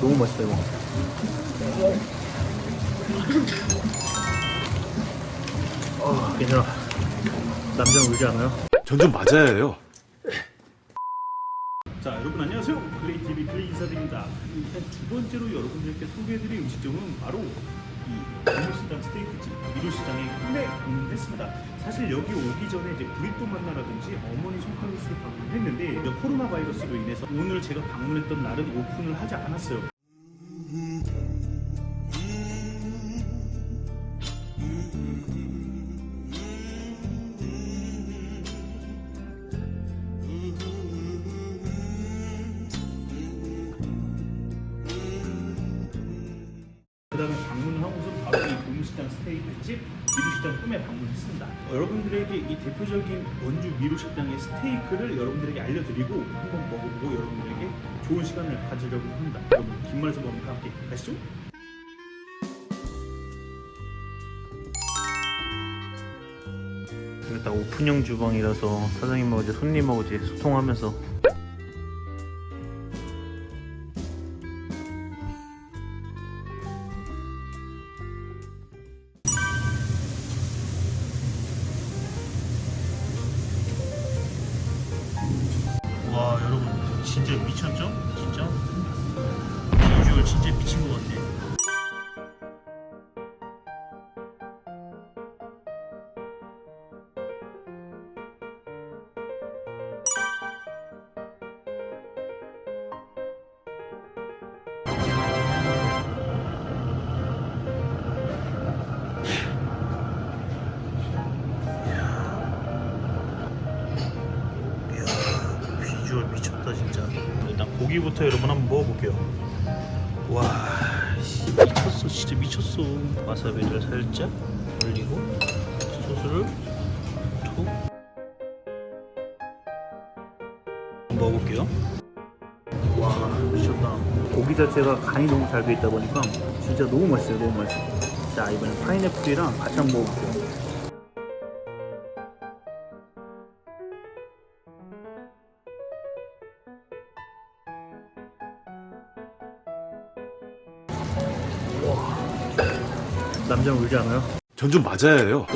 너무 맛있다 이거. 아 괜찮아. 남자는 울지 않아요? 전 좀 맞아야 해요. 자 여러분 안녕하세요 플레이 TV 플레이 인사드립니다 일단 두 번째로 여러분들께 소개해드릴 음식점은 바로 시장에 꿈에 방문했습니다. 사실 여기 오기 전에 이제 브리또 만나라든지 어머니 손칼국수를 방문했는데 이제 코로나 바이러스로 인해서 오늘 제가 방문했던 날은 오픈을 하지 않았어요 스테이크집 미루시장 꿈에 방문했습니다. 어, 여러분들에게 이 대표적인 원주 미루식당의 스테이크를 여러분들에게 알려드리고 한번 먹어보고 여러분들에게 좋은 시간을 가지려고 합니다. 여러분 긴 말에서 뭡니까 함께 가시죠. 이거 다 오픈형 주방이라서 사장님하고 이제 손님하고 이제 소통하면서 진짜 미쳤죠? 진짜 비주얼 진짜 미친 것 같아. 고기부터 여러분 한번 먹어볼게요. 와 씨, 미쳤어 진짜 미쳤어. 와사비를 살짝 올리고 소스를 톡 먹어볼게요. 와 미쳤다. 고기 자체가 간이 너무 잘 돼 있다 보니까 진짜 너무 맛있어요 너무 맛있어 자 이번엔 파인애플이랑 같이 한번 먹어볼게요 남자는 울지 않아요? 전 좀 맞아야 해요.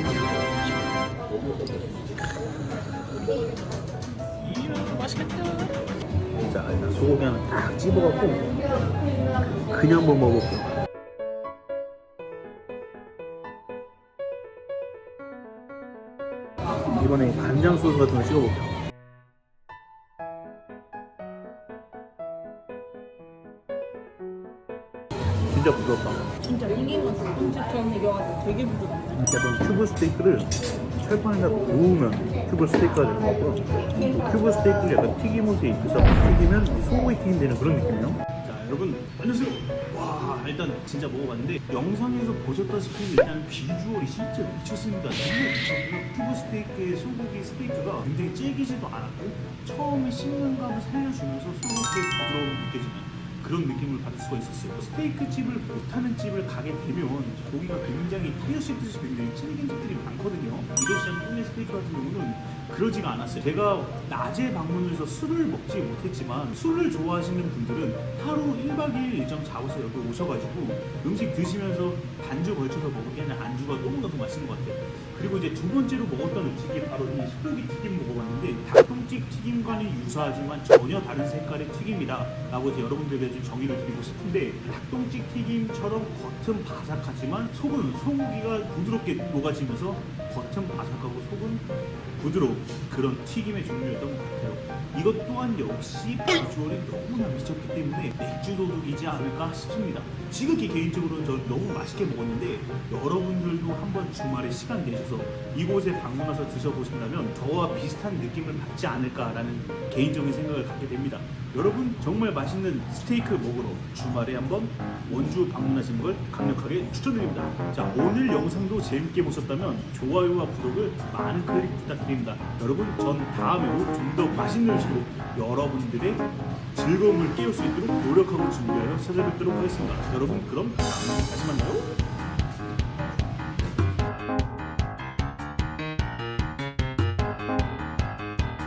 자, 일단 소고기 하나 딱 집어갖고 그냥 한번 먹어볼게요. 이번에 간장 소스 같은 거 찍어볼게요. 진짜 부드럽다. 진짜 튀긴 건 진짜처럼 익어가지고 되게 부드럽네. 약간 큐브 스테이크를 철판에다 구우면 큐브 스테이크가 될 것 같고요. 또 큐브 스테이크를 약간 튀김옷에 입혀서 튀기면 이 소고기 튀김 되는 그런 느낌이에요. 자 여러분 안녕하세요. 와 일단 진짜 먹어봤는데 영상에서 보셨다시피 일단 비주얼이 진짜 미쳤습니다. 정말 미쳤고요. 큐브 스테이크의 소고기 스테이크가 굉장히 질기지도 않았고 처음에 씹는 감을 살려주면서 소고기의 부드러움이 느껴지는 그런 느낌을 받을 수가 있었어요. 스테이크 집을 못하는 집을 가게 되면 고기가 굉장히 타이어 씹듯이 굉장히 질긴 집들이 많거든요. 이도시장 꿈의 스테이크 같은 경우는 그러지가 않았어요. 제가 낮에 방문해서 술을 먹지 못했지만 술을 좋아하시는 분들은 하루 1박 2일 일정 여기 오셔가지고 음식 드시면서 반주 걸쳐서 아니라 안주가 너무나도 맛있는 것 같아요. 그리고 이제 두 번째로 먹었던 음식이 바로 이 소고기 튀김 먹어봤는데 닭똥집 튀김과는 유사하지만 전혀 다른 색깔의 튀김이다 라고 이제 여러분들에게 좀 정의를 드리고 싶은데 닭똥집 튀김처럼 겉은 바삭하지만 속은 소고기가 부드럽게 녹아지면서 겉은 바삭하고 속은 부드러운 그런 튀김의 종류였던 것 같아요. 이것 또한 역시 비주얼이 너무나 미쳤기 때문에 맥주 도둑이지 않을까 싶습니다. 지극히 개인적으로는 저 너무 맛있게 먹었는데 여러분들도 한번 주말에 시간 내셔서 이곳에 방문해서 드셔보신다면 저와 비슷한 느낌을 받지 않을까라는 개인적인 생각을 갖게 됩니다. 여러분 정말 맛있는 스테이크 먹으러 주말에 한번 원주 방문하시는 걸 강력하게 추천드립니다. 자 오늘 영상도 재밌게 보셨다면 좋아요와 구독을 많은 클릭 부탁드립니다. 여러분 전 다음에도 좀 더 맛있는 음식으로 여러분들의 즐거움을 깨울 수 있도록 노력하고 준비하여 찾아뵙도록 하겠습니다. 여러분 그럼 다음에 다시 만나요.